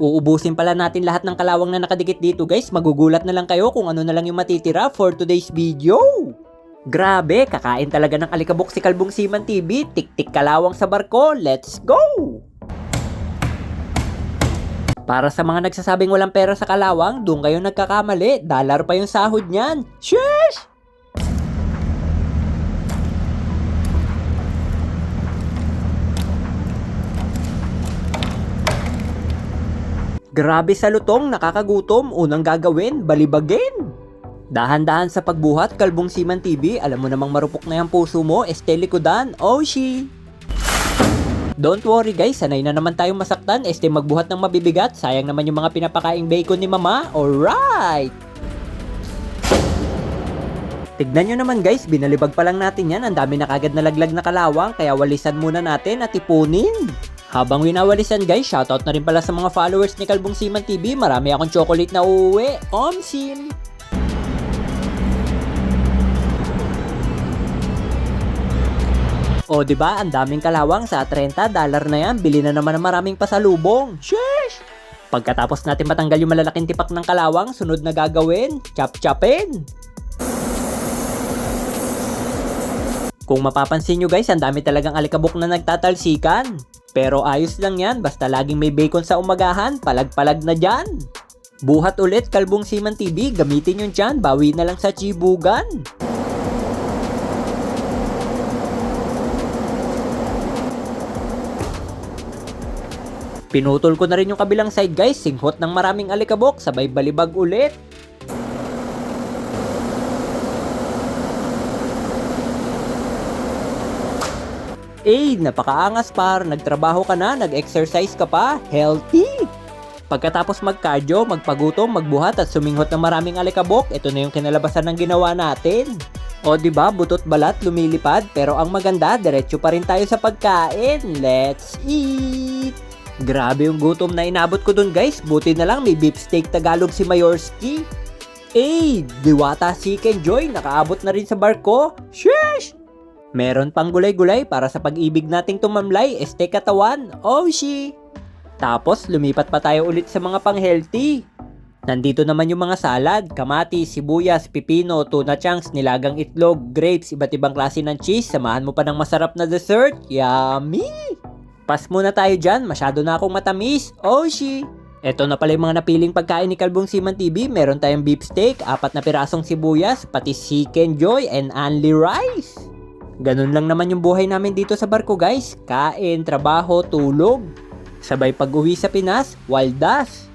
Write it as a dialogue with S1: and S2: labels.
S1: Uubusin pala natin lahat ng kalawang na nakadikit dito guys. Magugulat na lang kayo kung ano na lang yung matitira for today's video. Grabe, kakain talaga ng alikabok si Kalbong Siman TV. Tik-tik kalawang sa barko. Let's go! Para sa mga nagsasabing walang pera sa kalawang, doon kayo nagkakamali. Dollar pa yung sahod niyan. Sheesh! Grabe sa lutong, nakakagutom, unang gagawin, balibagin. Dahan-dahan sa pagbuhat, Kalbong Siman TV, alam mo namang marupok na yung puso mo, este likodan, Oshi! Don't worry guys, sanay na naman tayong masaktan, este magbuhat ng mabibigat, sayang naman yung mga pinapakaing bacon ni mama, alright! Tignan nyo naman guys, binalibag pa lang natin yan, ang dami na kagad nalaglag na kalawang, kaya walisan muna natin at ipunin. Habang winawalisan guys, shoutout na rin pala sa mga followers ni Kalbong Siman TV, marami akong chocolate na uuwi, Omsim! O, di ba? Ang daming kalawang sa 30 dollar na yan. Bili na naman ng maraming pasalubong. Sheesh! Pagkatapos natin matanggal yung malalaking tipak ng kalawang, sunod na gagawin, chop-chopin. Kung mapapansin nyo guys, ang dami talagang alikabok na nagtatalsikan. Pero ayos lang yan, basta laging may bacon sa umagahan, palag-palag na dyan. Buhat ulit, Kalbong Siman TV, gamitin yung dyan, bawi na lang sa chibugan. Pinutol ko na rin yung kabilang side guys, singhot ng maraming alikabok, sabay balibag ulit. Eh, napakaangas par, nagtrabaho ka na, nag-exercise ka pa, healthy! Pagkatapos mag-cardio, magpagutom, magbuhat at suminghot ng maraming alikabok, ito na yung kinalabasan ng ginawa natin. O di ba, butot balat lumilipad, pero ang maganda, diretso pa rin tayo sa pagkain. Let's eat! Grabe yung gutom na inabot ko dun guys, buti na lang may beef steak Tagalog si Mayorski. Eh, Diwata Chicken Joy, nakaabot na rin sa barko. Sheesh! Meron pang gulay-gulay para sa pag-ibig nating tumamlay, este katawan, Oshi! Tapos, lumipat pa tayo ulit sa mga pang-healthy. Nandito naman yung mga salad, kamatis, sibuyas, pipino, tuna chunks, nilagang itlog, grapes, iba't ibang klase ng cheese, samahan mo pa ng masarap na dessert. Yummy! Pas muna tayo dyan, masyado na akong matamis. Oshi! Eto na pala yung mga napiling pagkain ni Kalbong Siman TV. Meron tayong beef steak, apat na pirasong sibuyas, pati chicken joy, and only rice. Ganun lang naman yung buhay namin dito sa barko guys. Kain, trabaho, tulog. Sabay pag uwi sa Pinas, waldas.